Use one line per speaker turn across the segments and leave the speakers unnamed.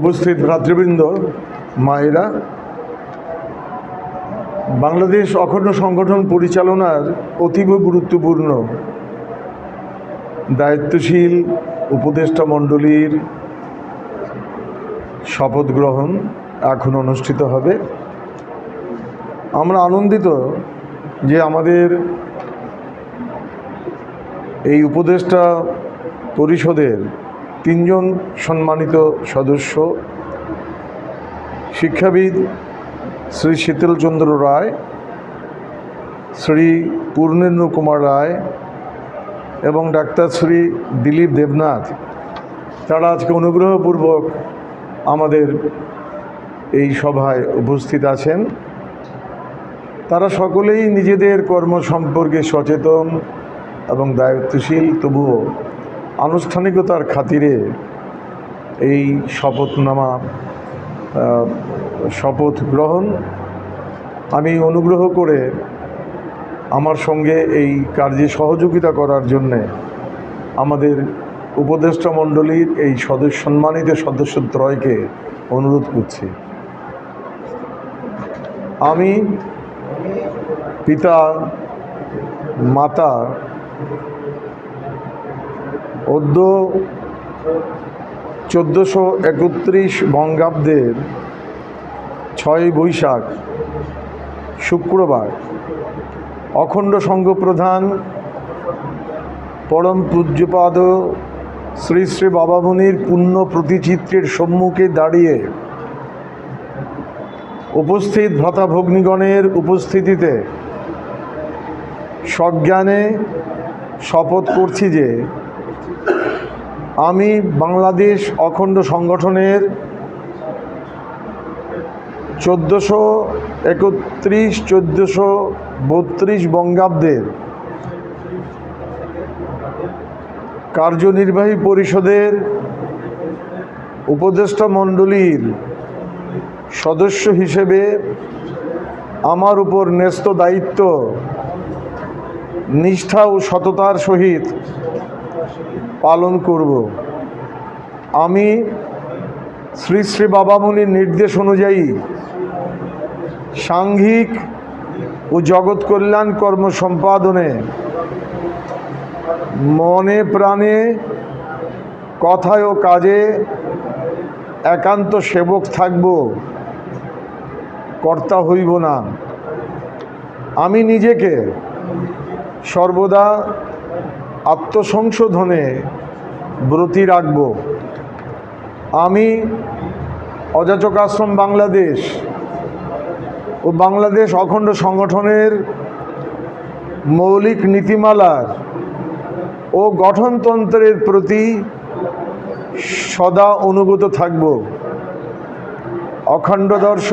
উপস্থিত ভ্রাতৃবৃন্দ, মায়েরা, বাংলাদেশ অখণ্ড সংগঠন পরিচালনার অতীব গুরুত্বপূর্ণ, দায়িত্বশীল উপদেষ্টা মণ্ডলীর শপথ গ্রহণ এখন অনুষ্ঠিত হবে। আমরা আনন্দিত যে আমাদের এই উপদেষ্টা পরিষদের তিনজন সম্মানিত সদস্য, শিক্ষাবিদ শ্রী শীতলচন্দ্র রায়, শ্রী পূর্ণেন্দু কুমার রায় এবং ডাক্তার শ্রী দিলীপ দেবনাথ। তারা আজকে অনুগ্রহপূর্বক আমাদের এই সভায় উপস্থিত আছেন। তারা সকলেই নিজেদের কর্ম সম্পর্কে সচেতন এবং দায়িত্বশীল, তবুও আনুষ্ঠানিকতার খাতিরে এই শপথনামা শপথ গ্রহণ আমি অনুগ্রহ করে আমার সঙ্গে এই কার্যে সহযোগিতা করার জন্যে আমাদের উপদেষ্টা মণ্ডলীর এই সদস্য, সম্মানিত সদস্য ত্রয়কে অনুরোধ করছি। আমি পিতা, মাতা অদ্য চোদ্দোশো একত্রিশ বঙ্গাব্দের ছয় বৈশাখ, শুক্রবার। অখণ্ড সংঘ প্রধান পরম পূজ্যপাদ শ্রী শ্রী বাবামণির পুণ্য প্রতিচিত্রের সম্মুখে দাঁড়িয়ে উপস্থিত ভ্রাতা ভগ্নিগণের উপস্থিতিতে সজ্ঞানে শপথ করছি যে আমি বাংলাদেশ অখণ্ড সংগঠনের চোদ্দোশো একত্রিশ, চোদ্দোশো বত্রিশ বঙ্গাব্দের কার্যনির্বাহী পরিষদের উপদেষ্টা মণ্ডলীর সদস্য হিসেবে আমার উপর ন্যস্ত দায়িত্ব, নিষ্ঠা ও সততার সহিত পালন করব। আমি শ্রী শ্রী বাবামণির নির্দেশ অনুযায়ী সাংঘিক ও জগৎ কল্যাণ কর্ম সম্পাদনে মনে প্রাণে, কথায় ও কাজে একান্ত সেবক থাকব, কর্তা হইব না। আমি নিজেকে সর্বদা আত্মসংশোধনে ব্রতী রাখব। আমি অযাচক আশ্রম বাংলাদেশ ও বাংলাদেশ অখণ্ড সংগঠনের মৌলিক নীতিমালার ও গঠনতন্ত্রের প্রতি সদা অনুগত থাকব। অখণ্ড দর্শ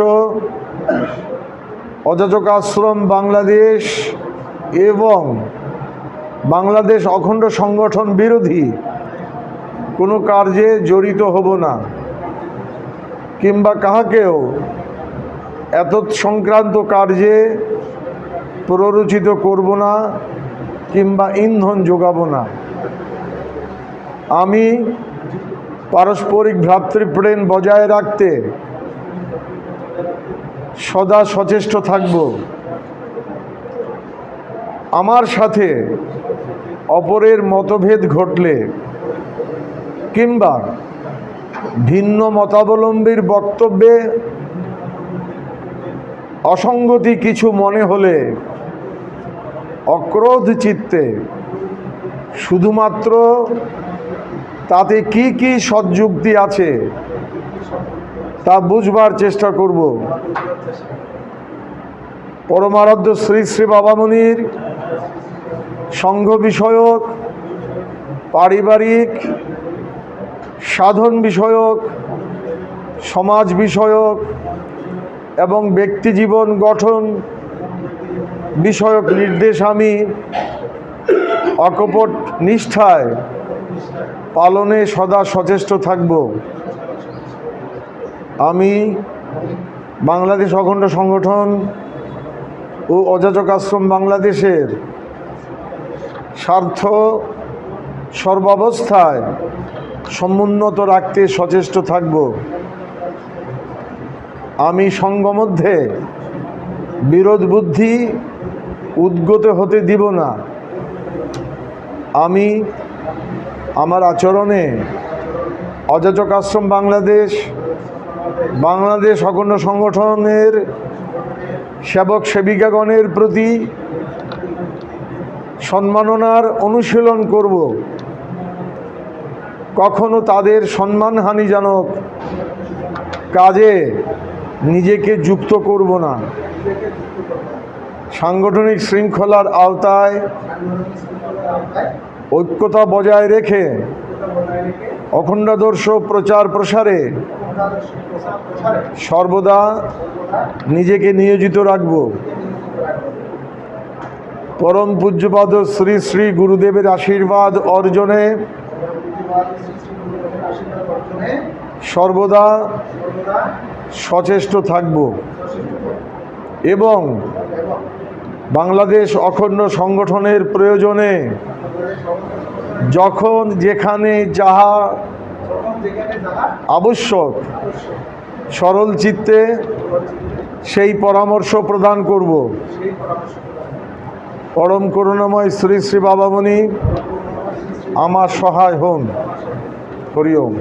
অযাচক আশ্রম বাংলাদেশ এবং বাংলাদেশ অখণ্ড সংগঠন বিরোধী। কোনো কার্যে জড়িত হব না। কিংবা কাহাকেও এত সংক্রান্ত কার্যে প্ররোচিত করব না কিংবা ইন্ধন যোগাবো না। আমি পারস্পরিক ভ্রাতৃপ্রেম বজায় রাখতে সদা সচেষ্ট থাকব। আমার সাথে অপরের মতভেদ ঘটলে কিংবা ভিন্ন মতাবলম্বীর বক্তব্যে অসঙ্গতি কিছু মনে হলে অক্রোধ চিত্তে শুধুমাত্র তাতে কি কি সৎযুক্তি আছে তা বুঝবার চেষ্টা করব। পরমারাধ্য শ্রী শ্রী বাবামণির সংঘ বিষয়ক, পারিবারিক, সাধন বিষয়ক, সমাজ বিষয়ক এবং ব্যক্তি জীবন গঠন বিষয়ক নির্দেশ আমি অকপট নিষ্ঠায় পালনে সদা সচেষ্ট থাকব। আমি বাংলাদেশ অখণ্ড সংগঠন ও অযাচক আশ্রম বাংলাদেশের স্বার্থ সর্বাবস্থায় সমুন্নত রাখতে সচেষ্ট থাকব। আমি সঙ্গমধ্যে বিরোধ বুদ্ধি উদ্গত হতে দিব না। আমি আমার আচরণে অযাচক আশ্রম বাংলাদেশ বাংলাদেশ অগণ্য সংগঠনের সেবক সেবিকাগণের প্রতি সম্মাননার অনুশীলন করব। কখনো তাদের সম্মানহানিজনক কাজে নিজেকে যুক্ত করব না। সাংগঠনিক শৃঙ্খলার আওতায় ঐক্যতা বজায় রেখে অখণ্ডাদর্শ প্রচার প্রসারে সর্বদা নিজেকে নিয়োজিত রাখব। পরম পূজ্যপাদ শ্রী শ্রী গুরুদেবের আশীর্বাদ অর্জনে সর্বদা সচেষ্ট থাকব এবং বাংলাদেশ অখণ্ড সংগঠনের প্রয়োজনে যখন যেখানে যাহা আবশ্যক সরল চিত্তে সেই পরামর্শ প্রদান করব। পরম করুণাময় শ্রী শ্রী বাবামণি আমার সহায় হন। হরিওম